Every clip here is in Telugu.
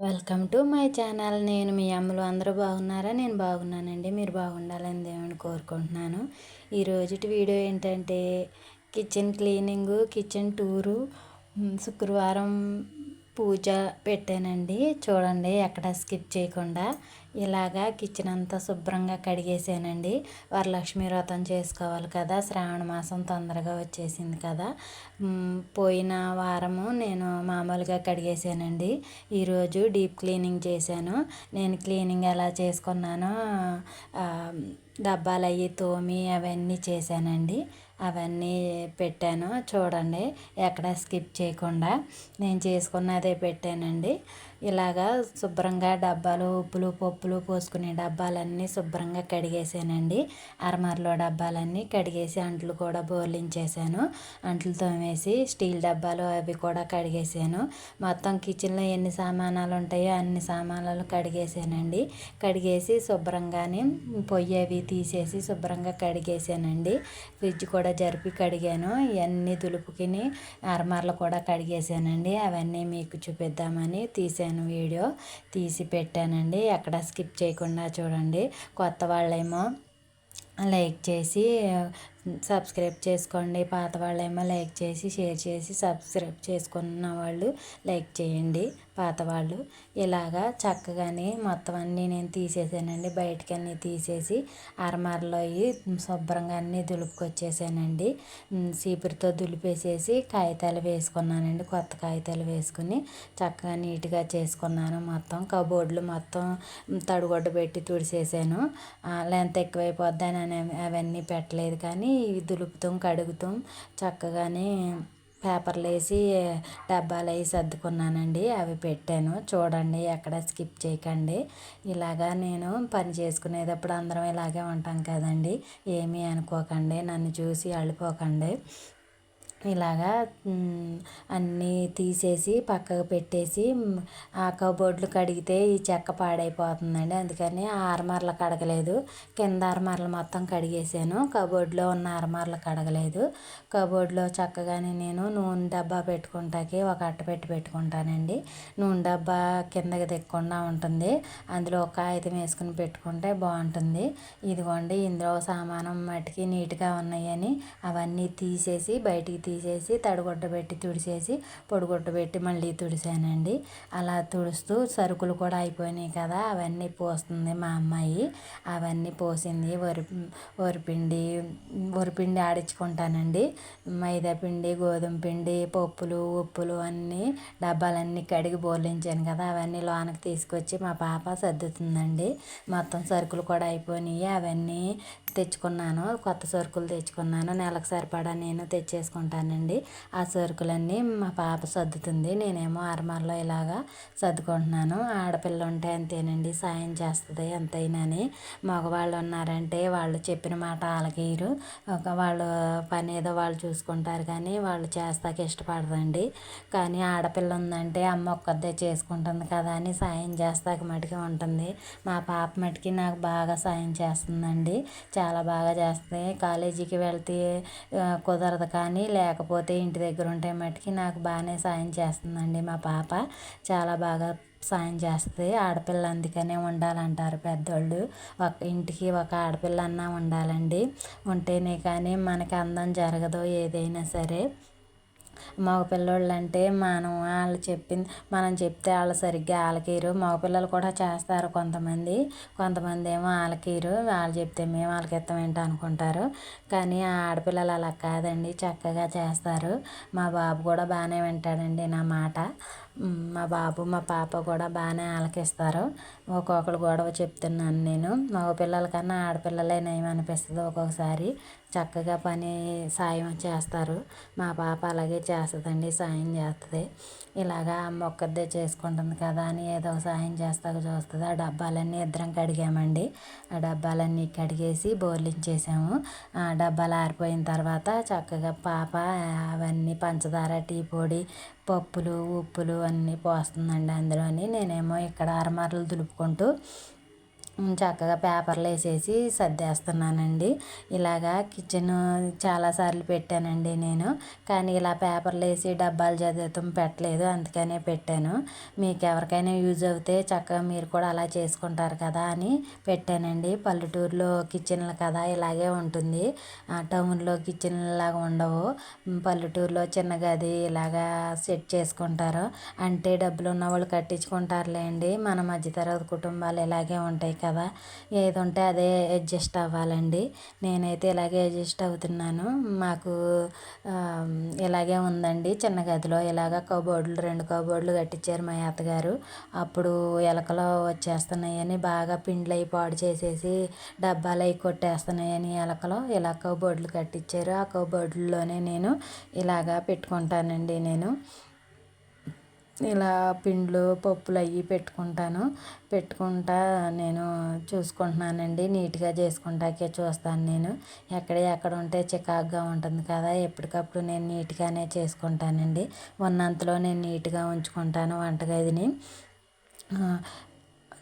Welcome to my channel. నేను మీ అమ్మలు. అందరూ బాగున్నారా? నేను బాగున్నానండి. మీరు బాగుండాలని దేవుని కోరుకుంటున్నాను. ఈరోజుటి వీడియో ఏంటంటే కిచెన్ క్లీనింగు కిచెన్ టూరు. శుక్రవారం పూజ పెట్టానండి. చూడండి ఎక్కడ స్కిప్ చేయకుండా. ఇలాగా కిచెన్ అంతా శుభ్రంగా కడిగేసానండి. వరలక్ష్మి వ్రతం చేసుకోవాలి కదా శ్రావణ మాసం తొందరగా వచ్చేసింది కదా. పోయిన వారము నేను మామూలుగా కడిగేసానండి. ఈరోజు డీప్ క్లీనింగ్ చేశాను. నేను క్లీనింగ్ ఎలా చేసుకున్నానో డబ్బాలు అవి తోమి అవన్నీ చేశానండి. అవన్నీ పెట్టాను. చూడండి ఎక్కడ స్కిప్ చేయకుండా నేను చేసుకున్నదే పెట్టానండి. ఇలాగా శుభ్రంగా డబ్బాలు ఉప్పులు పప్పులు పోసుకునే డబ్బాలన్నీ శుభ్రంగా కడిగేసానండి. అరమరలో డబ్బాలన్నీ కడిగేసి అంట్లు కూడా బోర్లించేసాను. అంట్లు తోమేసి స్టీల్ డబ్బాలు అవి కూడా కడిగేసాను. మొత్తం కిచెన్లో ఎన్ని సామానాలు ఉంటాయో అన్ని సామానాలు కడిగేసానండి. కడిగేసి శుభ్రంగానే పొయ్యి అవి తీసేసి శుభ్రంగా కడిగేసానండి. ఫ్రిడ్జ్ కూడా జరిపి కడిగాను. ఇవన్నీ దులుపుకిని అరమరలు కూడా కడిగేసానండి. అవన్నీ మీకు చూపిద్దామని తీసాను. తీసాను వీడియో. తీసి పెట్టానండి. ఎక్కడ స్కిప్ చేయకుండా చూడండి. కొత్త వాళ్ళేమో లైక్ చేసి సబ్స్క్రైబ్ చేసుకోండి. పాత వాళ్ళేమో లైక్ చేసి షేర్ చేసి సబ్స్క్రైబ్ చేసుకున్న వాళ్ళు లైక్ చేయండి. పాత వాళ్ళు ఇలాగా చక్కగానే మొత్తం అన్నీ నేను తీసేసానండి. బయటికి అన్నీ తీసేసి అరమరలో శుభ్రంగా అన్నీ దులుపుకొచ్చేసానండి. సీపురితో దులిపేసేసి కాగితాలు వేసుకున్నానండి. కొత్త కాగితాలు వేసుకుని చక్కగా నీట్గా చేసుకున్నాను మొత్తం. కబోర్డులు మొత్తం తడిగొడ్డ పెట్టి తుడిసేసాను. లెంత్ ఎక్కువైపోద్దని అవన్నీ పెట్టలేదు. కానీ దులుపుతాం కడుగుతాం చక్కగానే పేపర్లు వేసి డబ్బాలు వేసి సర్దుకున్నానండి. అవి పెట్టాను. చూడండి ఎక్కడ స్కిప్ చేయకండి. ఇలాగా నేను పని చేసుకునేటప్పుడు అందరం ఇలాగే ఉంటాం కదండి. ఏమీ అనుకోకండి. నన్ను చూసి అల్లిపోకండి. ఇలాగా అన్నీ తీసేసి పక్కకు పెట్టేసి ఆ కబోర్డ్లు కడిగితే ఈ చెక్క పాడైపోతుందండి. అందుకని ఆ అరమరలు కడగలేదు. కింద అరమరలు మొత్తం కడిగేసాను కబోర్డ్లో ఉన్న అరమరలు కడగలేదు. కబోర్డ్లో చక్కగానే నేను నూనె డబ్బా పెట్టుకుంటాకి ఒక అట్ట పెట్టి పెట్టుకుంటానండి. నూనె డబ్బా కిందకి దిక్కకుండా ఉంటుంది. అందులో ఒక కాగితం వేసుకుని పెట్టుకుంటే బాగుంటుంది. ఇదిగోండి ఇందులో సామానం మట్టికి నీట్గా ఉన్నాయని అవన్నీ తీసేసి బయటికి తీసేసి తడిగుడ్డ పెట్టి తుడిచేసి పొడిగుడ్డ పెట్టి మళ్ళీ తుడిసానండి. అలా తుడుస్తూ సరుకులు కూడా అయిపోయినాయి కదా అవన్నీ పోస్తుంది మా అమ్మాయి. అవన్నీ పోసింది వరి వరిపిండి వరిపిండి ఆడించుకుంటానండి. మైదా పిండి గోధుమ పిండి పప్పులు ఉప్పులు అన్నీ డబ్బాలన్నీ కడిగి బోర్లించాను కదా అవన్నీ లోనకి తీసుకొచ్చి మా పాప సర్దుతుందండి. మొత్తం సరుకులు కూడా అయిపోయినాయి అవన్నీ తెచ్చుకున్నాను కొత్త సరుకులు తెచ్చుకున్నాను. నెలకు సరిపడా నేను తెచ్చేసుకుంటాను. ఉంటానండి ఆ సరుకులన్నీ మా పాప సర్దుతుంది. నేనేమో అరమార్లో ఇలాగా సర్దుకుంటున్నాను. ఆడపిల్ల ఉంటే అంతేనండి సాయం చేస్తుంది ఎంతైనాని. మగవాళ్ళు ఉన్నారంటే వాళ్ళు చెప్పిన మాట ఆలగీరు ఒక వాళ్ళు పని ఏదో వాళ్ళు చూసుకుంటారు కానీ వాళ్ళు చేస్తాకి ఇష్టపడదండి కానీ ఆడపిల్ల ఉందంటే అమ్మ ఒక్కదే చేసుకుంటుంది కదా అని సాయం చేస్తాక మటుకి ఉంటుంది. మా పాప మటుకి నాకు బాగా సాయం చేస్తుందండి. చాలా బాగా చేస్తుంది. కాలేజీకి వెళ్తే కుదరదు కానీ లేకపోతే లేకపోతే ఇంటి దగ్గర ఉంటే మట్టుకి నాకు బాగానే సాయం చేస్తుందండి మా పాప. చాలా బాగా సాయం చేస్తుంది. ఆడపిల్ల అందుకనే ఉండాలంటారు పెద్దోళ్ళు. ఒక ఇంటికి ఒక ఆడపిల్ల అన్నా ఉండాలండి. ఉంటేనే కానీ మనకి అందం జరగదు ఏదైనా సరే. మగపిల్లోళ్ళు అంటే మనం వాళ్ళు చెప్పింది మనం చెప్తే వాళ్ళు సరిగ్గా ఆలకీరు మగపిల్లలు కూడా చేస్తారు కొంతమంది. కొంతమంది ఏమో ఆలకీరు వాళ్ళు చెప్తే మేము వాళ్ళకి ఇస్తాం ఏంటి అనుకుంటారు. కానీ ఆడపిల్లలు అలా కాదండి. చక్కగా చేస్తారు. మా బాబు కూడా బాగానే వింటాడండి నా మాట. మా బాబు మా పాప కూడా బాగానే ఆలకిస్తారు. ఒక్కొక్కరు గొడవ చెప్తున్నాను నేను. మగ పిల్లలకన్నా కన్నా ఆడపిల్లలే నయం అనిపిస్తుంది ఒక్కొక్కసారి. చక్కగా పని సాయం చేస్తారు. మా పాప అలాగే చేస్తుందండి సాయం చేస్తుంది. ఇలాగా అమ్మ ఒక్కదే చేసుకుంటుంది కదా అని ఏదో సాయం చేస్తా చూస్తుంది. ఆ డబ్బాలన్నీ ఇద్దరం కడిగామండి. ఆ డబ్బాలన్నీ కడిగేసి బోర్లించేసాము ఆ డబ్బాలు ఆరిపోయిన తర్వాత చక్కగా పాప అవన్నీ పంచదార టీ పొడి పప్పులు ఉప్పులు అన్నీ పోస్తుందండి అందులోని. నేనేమో ఇక్కడ అరమరలు దులుపుకుంటూ చక్కగా పేపర్లు వేసేసి సర్దేస్తున్నానండి. ఇలాగా కిచెన్ చాలాసార్లు పెట్టానండి నేను. కానీ ఇలా పేపర్లు వేసి డబ్బాలు చదివితం పెట్టలేదు అందుకనే పెట్టాను. మీకు ఎవరికైనా యూజ్ అవుతే చక్కగా మీరు కూడా అలా చేసుకుంటారు కదా అని పెట్టానండి. పల్లెటూరులో కిచెన్లు కదా ఇలాగే ఉంటుంది. టౌన్లో కిచెన్లు లాగా ఉండవు. పల్లెటూరులో చిన్న గది ఇలాగా సెట్ చేసుకుంటారు. అంటే డబ్బులు ఉన్న వాళ్ళు కట్టించుకుంటారులేండి. మన మధ్యతరగతి కుటుంబాలు ఇలాగే ఉంటాయి కదా. కదా ఏది ఉంటే అదే అడ్జస్ట్ అవ్వాలండి. నేనైతే ఇలాగే అడ్జస్ట్ అవుతున్నాను. మాకు ఇలాగే ఉందండి. చిన్న గదిలో ఇలాగ కబోర్డులు రెండు కబోర్డులు కట్టించారు మా అత్తగారు అప్పుడు ఎలకలు వచ్చేస్తున్నాయని బాగా పిండ్లు అయి పాడు చేసేసి డబ్బాలు అవి కొట్టేస్తున్నాయని ఎలకలు ఇలా కబోర్డులు కట్టించారు. ఆ కబోర్డుల్లోనే నేను ఇలాగా పెట్టుకుంటానండి నేను. ఇలా పిండ్లు పప్పులు అవి పెట్టుకుంటాను. పెట్టుకుంటా నేను చూసుకుంటున్నానండి. నీట్గా చేసుకుంటాకే చూస్తాను నేను. ఎక్కడ ఎక్కడ ఉంటే చికాకుగా ఉంటుంది కదా ఎప్పటికప్పుడు నేను నీట్గానే చేసుకుంటానండి. ఉన్నంతలో నేను నీట్గా ఉంచుకుంటాను వంటగదిని.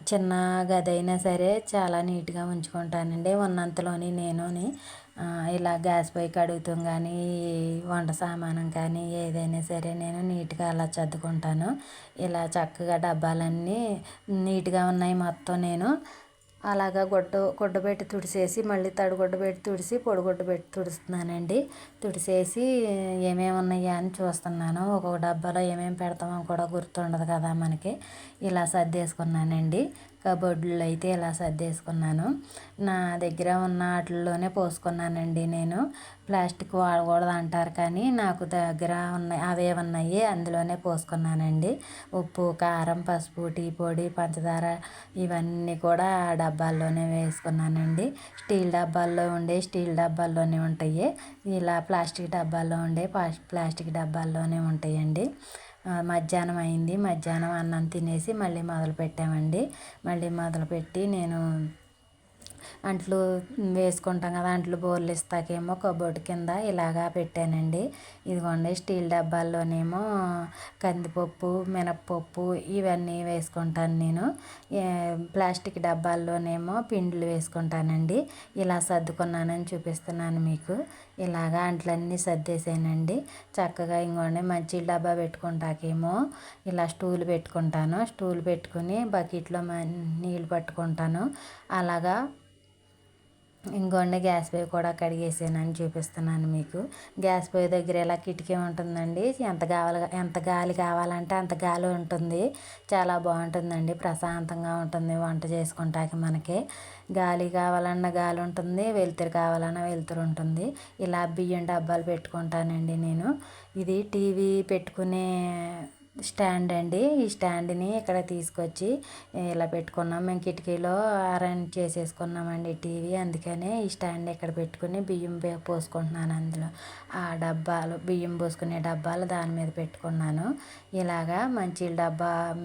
చిన్న గది అయినా సరే చాలా నీట్గా ఉంచుకుంటానండి. ఉన్నంతలోని నేనుని ఇలా గ్యాస్ పొయ్యి కడుగుతాం కానీ వంట సామానం కానీ ఏదైనా సరే నేను నీట్గా అలా సర్దుకుంటాను ఇలా చక్కగా డబ్బాలన్నీ నీట్గా ఉన్నాయి మొత్తం నేను. అలాగా గుడ్డ గుడ్డ పెట్టి తుడిసేసి మళ్ళీ తడిగుడ్డ పెట్టి తుడిసి పొడిగుడ్డ పెట్టి తుడుస్తున్నానండి. తుడిసేసి ఏమేమి ఉన్నాయా అని చూస్తున్నాను. ఒక్కొక్క డబ్బాలో ఏమేమి పెడతామో కూడా గుర్తుండదు కదా మనకి. ఇలా సర్దేసుకున్నానండి. కబోర్డులో అయితే ఇలా సర్దేసుకున్నాను. నా దగ్గర ఉన్న వాటిల్లోనే పోసుకున్నానండి నేను. ప్లాస్టిక్ వాడకూడదు అంటారు కానీ నాకు దగ్గర ఉన్నాయి అవే ఉన్నాయి అందులోనే పోసుకున్నానండి. ఉప్పు కారం పసుపు టీ పొడి పంచదార ఇవన్నీ కూడా ఆ డబ్బాల్లోనే వేసుకున్నానండి. స్టీల్ డబ్బాల్లో ఉండే స్టీల్ డబ్బాల్లోనే ఉంటాయి. ఇలా ప్లాస్టిక్ డబ్బాల్లో ఉండే ప్లాస్టిక్ డబ్బాల్లోనే ఉంటాయండి. మధ్యాహ్నం అయింది. మధ్యాహ్నం అన్నం తినేసి మళ్ళీ మొదలు పెట్టామండి మళ్ళీ మొదలుపెట్టి నేను అంట్లు వేసుకుంటాం కదా అంట్లు బోర్లు ఇస్తాకేమో కబోర్డ్ కింద ఇలాగా పెట్టానండి. ఇదిగోండి స్టీల్ డబ్బాల్లోనేమో కందిపప్పు మినప్పప్పు ఇవన్నీ వేసుకుంటాను నేను. ప్లాస్టిక్ డబ్బాల్లోనేమో పిండిలు వేసుకుంటానండి. ఇలా సర్దుకున్నానని చూపిస్తున్నాను మీకు. ఇలాగా అంట్లన్నీ సర్దేసానండి చక్కగా ఇంకోండి మంచి డబ్బా పెట్టుకుంటాకేమో ఇలా స్టూల్ పెట్టుకుంటాను. స్టూల్ పెట్టుకుని బకెట్లో నీళ్ళు పట్టుకుంటాను. అలాగా ఇంకోండి గ్యాస్ పొయ్యి కూడా కడిగేసానని చూపిస్తున్నాను మీకు. గ్యాస్ పొయ్యి దగ్గర ఇలా కిటికీ ఉంటుందండి. ఎంత కావాలి ఎంత గాలి కావాలంటే అంత గాలి ఉంటుంది. చాలా బాగుంటుందండి. ప్రశాంతంగా ఉంటుంది వంట చేసుకుంటాకి మనకి. గాలి కావాలన్న గాలి ఉంటుంది వెలుతురు కావాలన్న వెలుతురు ఉంటుంది. ఇలా బియ్యం డబ్బాలు పెట్టుకుంటానండి నేను. ఇది టీవీ పెట్టుకునే స్టాండ్ అండి. ఈ స్టాండ్ని ఇక్కడ తీసుకొచ్చి ఇలా పెట్టుకున్నాం. మేము కిటికీలో అరేంజ్ చేసేసుకున్నామండి టీవీ. అందుకనే ఈ స్టాండ్ ఇక్కడ పెట్టుకుని బియ్యం పోసుకుంటున్నాను అందులో. ఆ డబ్బాలు బియ్యం పోసుకునే డబ్బాలు దాని మీద పెట్టుకున్నాను. ఇలాగా మంచి డబ్బా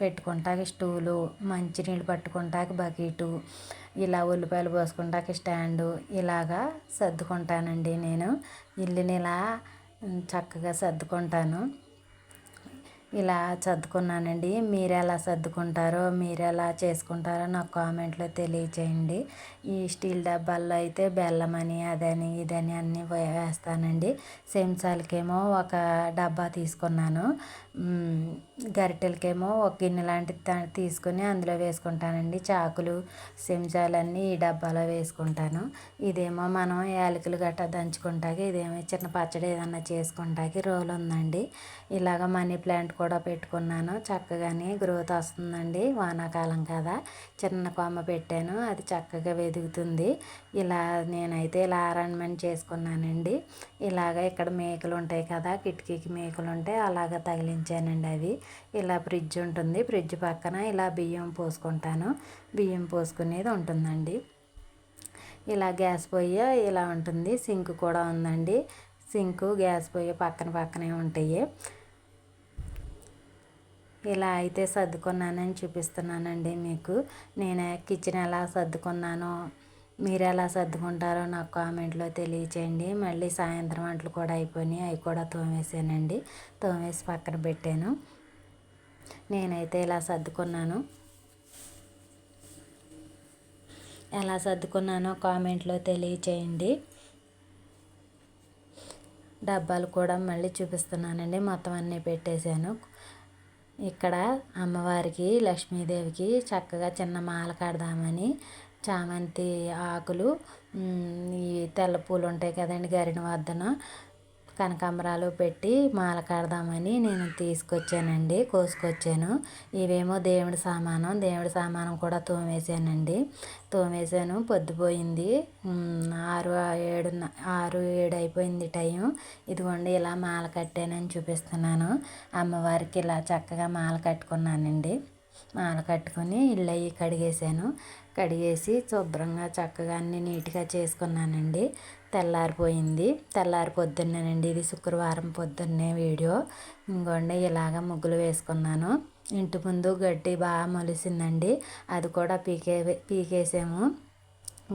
పెట్టుకుంటాకి స్టూలు మంచినీళ్ళు పట్టుకుంటాకి బకెటు ఇలా ఉల్లిపాయలు పోసుకుంటాకి స్టాండు ఇలాగా సర్దుకుంటానండి నేను. ఇల్లుని ఇలా చక్కగా సర్దుకుంటాను. ఇలా సర్దుకున్నానండి. మీరు ఎలా సర్దుకుంటారో మీరు ఎలా చేసుకుంటారో నాకు కామెంట్లో తెలియచేయండి. ఈ స్టీల్ డబ్బాల్లో అయితే బెల్లం అని అదని ఇదని అన్నీ వేస్తానండి. చెంచాలకేమో ఒక డబ్బా తీసుకున్నాను. గరిటెలకేమో ఒక గిన్నె లాంటిది తీసుకుని అందులో వేసుకుంటానండి. చాకులు చెంచాలన్నీ ఈ డబ్బాలో వేసుకుంటాను. ఇదేమో మనం యాలకులు గట్రా దంచుకుంటాకి ఇదేమో చిన్న పచ్చడి ఏదన్నా చేసుకుంటాకి రోల్ ఉందండి. ఇలాగ మనీ ప్లాంట్ కూడా పెట్టుకున్నాను. చక్కగానే గ్రోత్ వస్తుందండి. వానాకాలం కదా. చిన్న కొమ్మ పెట్టాను. అది చక్కగా వెదుగుతుంది. ఇలా నేనైతే ఇలా అరేంజ్మెంట్ చేసుకున్నానండి. ఇలాగ ఇక్కడ మేకలు ఉంటాయి కదా. కిటికీకి మేకలు ఉంటాయి అలాగ తగిలించానండి అవి. ఇలా ఫ్రిడ్జ్ ఉంటుంది. ఫ్రిడ్జ్ పక్కన ఇలా బియ్యం పోసుకుంటాను. బియ్యం పోసుకునేది ఉంటుందండి. ఇలా గ్యాస్ పొయ్యి ఇలా ఉంటుంది. సింక్ కూడా ఉందండి. సింకు గ్యాస్ పొయ్యి పక్కన పక్కనే ఉంటాయి. ఇలా అయితే సర్దుకున్నానని చూపిస్తున్నానండి మీకు. నేను కిచెన్ ఎలా సర్దుకున్నానో మీరు ఎలా సర్దుకుంటారో నాకు కామెంట్లో తెలియచేయండి. మళ్ళీ సాయంత్రం వంటలు కూడా అయిపోయినాయి. అవి కూడా తోమేసానండి తోమేసి పక్కన పెట్టాను. నేనైతే ఇలా సర్దుకున్నాను. ఎలా సర్దుకున్నానో కామెంట్లో తెలియచేయండి. డబ్బాలు కూడా మళ్ళీ చూపిస్తున్నానండి. మొత్తం అన్నీ పెట్టేశాను. ఇక్కడ అమ్మవారికి లక్ష్మీదేవికి చక్కగా చిన్న మాల కడదామని చామంతి ఆకులు ఈ తెల్ల పూలు ఉంటాయి కదండి గరిన వద్దన. కనకాంబరాలు పెట్టి మాల కడదామని నేను తీసుకొచ్చానండి కోసుకొచ్చాను. ఇవేమో దేవుడి సామానం దేవుడి సామానం కూడా తోమేసానండి తోమేసాను పొద్దుపోయింది. ఆరు ఏడు ఆరు ఏడు అయిపోయింది టైం ఇదిగోండి ఇలా మాల కట్టానని చూపిస్తున్నాను. అమ్మవారికి ఇలా చక్కగా మాల కట్టుకున్నానండి. మాల కట్టుకొని ఇల్లు అవి కడిగేసాను కడిగేసి శుభ్రంగా చక్కగా అన్ని నీట్గా చేసుకున్నానండి. తెల్లారిపోయింది. తెల్లారి పొద్దున్నేనండి ఇది శుక్రవారం పొద్దున్నే వీడియో. ఇంకోండి ఇలాగ ముగ్గులు వేసుకున్నాను. ఇంటి ముందు గడ్డి బాగా మొలిసిందండి. అది కూడా పీకే పీకేసాము.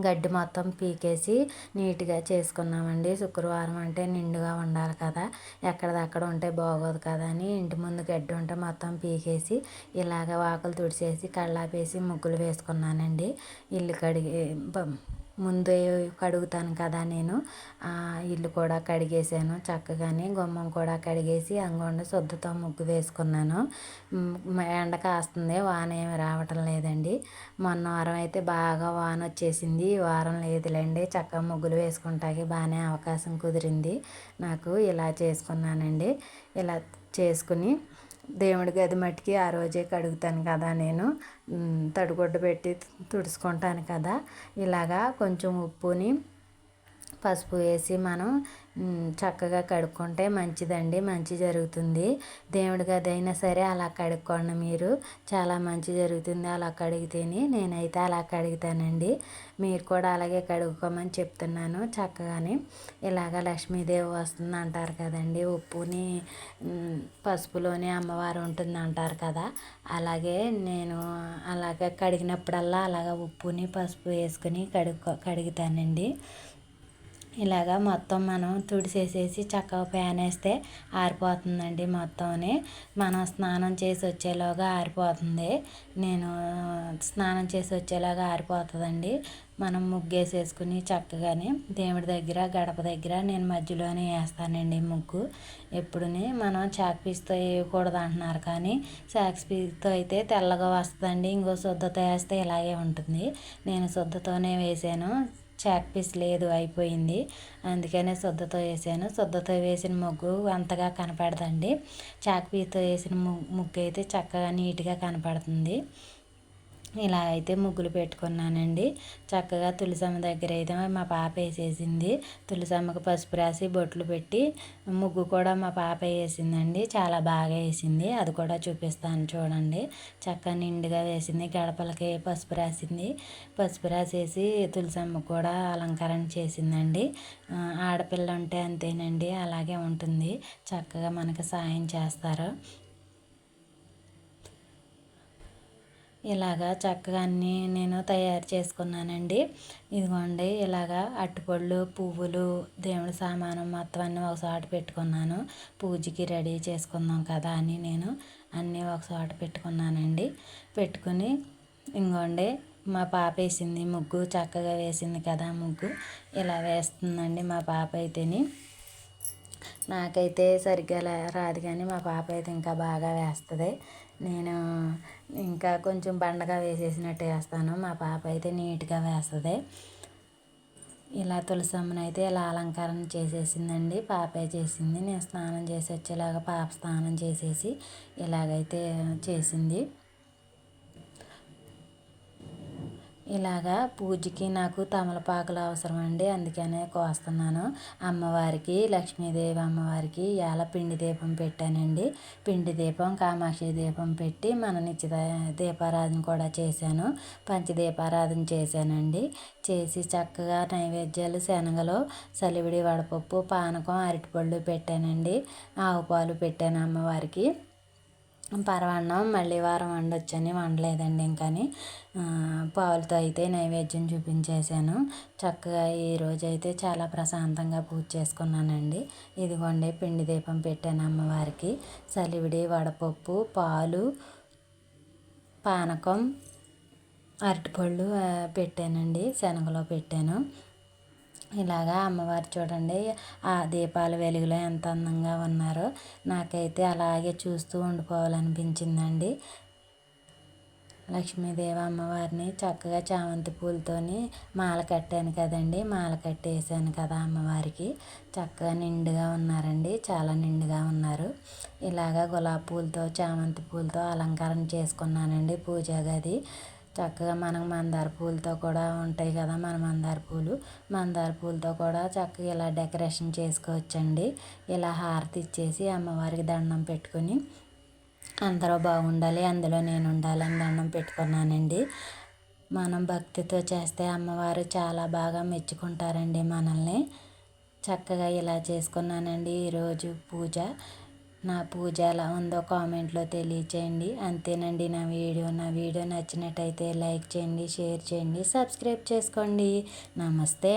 గడ్డి మొత్తం పీకేసి నీట్గా చేసుకున్నామండి. శుక్రవారం అంటే నిండుగా ఉండాలి కదా. ఎక్కడదక్కడ ఉంటే బాగోదు కదా అని ఇంటి ముందు గడ్డి ఉంటే మొత్తం పీకేసి ఇలాగ వాకులు తుడిచేసి కళ్ళాపేసి ముగ్గులు వేసుకున్నానండి. ఇల్లు కడిగి ముందే కడుగుతాను కదా నేను. ఇల్లు కూడా కడిగేసాను చక్కగానే గుమ్మం కూడా కడిగేసి అంగొండ శుద్ధతో ముగ్గు వేసుకున్నాను. ఎండ కాస్తుంది వాన ఏమి రావటం లేదండి. మొన్న వారం అయితే బాగా వాన వచ్చేసింది ఈ వారం లేదులేండి. చక్కగా ముగ్గులు వేసుకుంటాకి బాగానే అవకాశం కుదిరింది. నాకు ఇలా చేసుకున్నానండి. ఇలా చేసుకుని దేవుడి గది మట్టికి ఆ రోజే కడుగుతాను కదా నేను. తడిగుడ్డ పెట్టి తుడుచుకుంటాను కదా. ఇలాగా కొంచెం ఉప్పుని పసుపు వేసి మనం చక్కగా కడుక్కుంటే మంచిదండి మంచి జరుగుతుంది. దేవుడి గది అయినా సరే అలా కడుక్కోండి మీరు. చాలా మంచి జరుగుతుంది అలా కడిగితేనే. నేనైతే అలా కడుగుతానండి. మీరు కూడా అలాగే కడుక్కోమని చెప్తున్నాను చక్కగానే. ఇలాగ లక్ష్మీదేవి వస్తుంది అంటారు కదండి ఉప్పుని పసుపులోనే అమ్మవారు ఉంటుంది అంటారు కదా. అలాగే నేను అలాగ కడిగినప్పుడల్లా అలాగ ఉప్పుని పసుపు వేసుకుని కడుక్కో కడుగుతానండి. ఇలాగా మొత్తం మనం తుడిసేసేసి చక్కగా ఫ్యాన్ వేస్తే ఆరిపోతుందండి మొత్తంని. మనం స్నానం చేసి వచ్చేలాగా ఆరిపోతుంది. నేను స్నానం చేసి వచ్చేలాగా ఆరిపోతుందండి. మనం ముగ్గేసేసుకుని చక్కగానే దేవుడి దగ్గర గడప దగ్గర నేను మధ్యలోనే వేస్తానండి ముగ్గు. ఎప్పుడుని మనం చాక్ పీస్తో వేయకూడదు అంటున్నారు కానీ చాక్ పీస్తో అయితే తెల్లగా వస్తుందండి. ఇంకో శుద్ధతో వేస్తే ఇలాగే ఉంటుంది. నేను శుద్ధతోనే వేసాను. చాక్ పీస్ లేదు అయిపోయింది. అందుకనే శుద్ధతో వేసాను. శుద్ధతో వేసిన ముగ్గు అంతగా కనపడదండి. చాక్ పీస్తో వేసిన ముగ్గు అయితే చక్కగా నీట్గా కనపడుతుంది. ఇలా అయితే ముగ్గులు పెట్టుకున్నానండి. చక్కగా తులసమ్మ దగ్గర అయితే మా పాప వేసేసింది. తులసమ్మకి పసుపు రాసి బొట్లు పెట్టి ముగ్గు కూడా మా పాప వేసిందండి. చాలా బాగా వేసింది. అది కూడా చూపిస్తాను చూడండి. చక్కగా నిండుగా వేసింది. గడపలకి పసుపు రాసింది. పసుపు రాసేసి తులసమ్మ కూడా అలంకరణ చేసిందండి. ఆడపిల్ల ఉంటే అంతేనండి. అలాగే ఉంటుంది. చక్కగా మనకి సాయం చేస్తారు. ఇలాగా చక్కగా అన్నీ నేను తయారు చేసుకున్నానండి. ఇదిగోండి ఇలాగా అట్టుపళ్ళు పువ్వులు దేవుడి సామానం మొత్తం అన్నీ ఒకసోట పెట్టుకున్నాను. పూజకి రెడీ చేసుకుందాం కదా అని నేను అన్నీ ఒకసారి పెట్టుకున్నానండి. పెట్టుకుని ఇంకోండి మా పాప వేసింది ముగ్గు చక్కగా వేసింది కదా ముగ్గు. ఇలా వేస్తుందండి మా పాప అయితేని. నాకైతే సరిగ్గా రాదు కానీ మా పాప అయితే ఇంకా బాగా వేస్తుంది. నేను ఇంకా కొంచెం బండగా వేసేసినట్టు వేస్తాను. మా పాప అయితే నీట్గా వేస్తుంది. ఇలా తులసమ్మను అయితే ఇలా అలంకరణ చేసేసిందండి. పాపే చేసింది. నేను స్నానం చేసి వచ్చేలాగా పాప స్నానం చేసేసి ఇలాగైతే చేసింది. ఇలాగా పూజకి నాకు తమలపాకులు అవసరం అండి అందుకనే కోస్తున్నాను. అమ్మవారికి లక్ష్మీదేవి అమ్మవారికి ఇవాళ పిండి దీపం పెట్టానండి. పిండి దీపం కామాక్షి దీపం పెట్టి మన నిత్య దీపారాధన కూడా చేశాను. పంచదీపారాధన చేశానండి. చేసి చక్కగా నైవేద్యాలు శనగలు సలివిడి వడపప్పు పానకం అరటిపళ్ళు పెట్టానండి. ఆవు పాలు పెట్టాను అమ్మవారికి. పరవాన్నం మళ్ళీ వారం వండొచ్చని వండలేదండి ఇంకని. పాలతో అయితే నైవేద్యం చూపించేశాను. చక్కగా ఈరోజు అయితే చాలా ప్రశాంతంగా పూజ చేసుకున్నానండి. ఇదిగోండి పిండి దీపం పెట్టాను అమ్మవారికి. సలివిడి వడపప్పు పాలు పానకం అరటిపళ్ళు పెట్టానండి శనగలో పెట్టాను. ఇలాగా అమ్మవారు చూడండి ఆ దీపాల వెలుగులో ఎంత అందంగా ఉన్నారో నాకైతే అలాగే చూస్తూ ఉండిపోవాలనిపించిందండి. లక్ష్మీదేవి అమ్మవారిని చక్కగా చామంతి పూలతోని మాల కట్టాను కదండి మాల కట్టేసాను కదా అమ్మవారికి. చక్కగా నిండుగా ఉన్నారండి చాలా నిండుగా ఉన్నారు. ఇలాగా గులాబీ పూలతో చామంతి పూలతో అలంకరణ చేసుకున్నానండి పూజా గది చక్కగా మనం మందార పూలతో కూడా ఉంటాయి కదా మన మందార పూలు. మందార పూలతో కూడా చక్కగా ఇలా డెకరేషన్ చేసుకోవచ్చండి. ఇలా హారతి ఇచ్చేసి అమ్మవారికి దండం పెట్టుకొని అందరూ బాగుండాలి అందులో నేను ఉండాలని దండం పెట్టుకున్నానండి. మనం భక్తితో చేస్తే అమ్మవారు చాలా బాగా మెచ్చుకుంటారండి మనల్ని. చక్కగా ఇలా చేసుకున్నానండి ఈరోజు పూజ. నా పూజ ఎలా ఉందో కామెంట్లో తెలియచేయండి. అంతేనండి నా వీడియో. నా వీడియో నచ్చినట్టయితే లైక్ చేయండి షేర్ చేయండి సబ్స్క్రైబ్ చేసుకోండి. నమస్తే.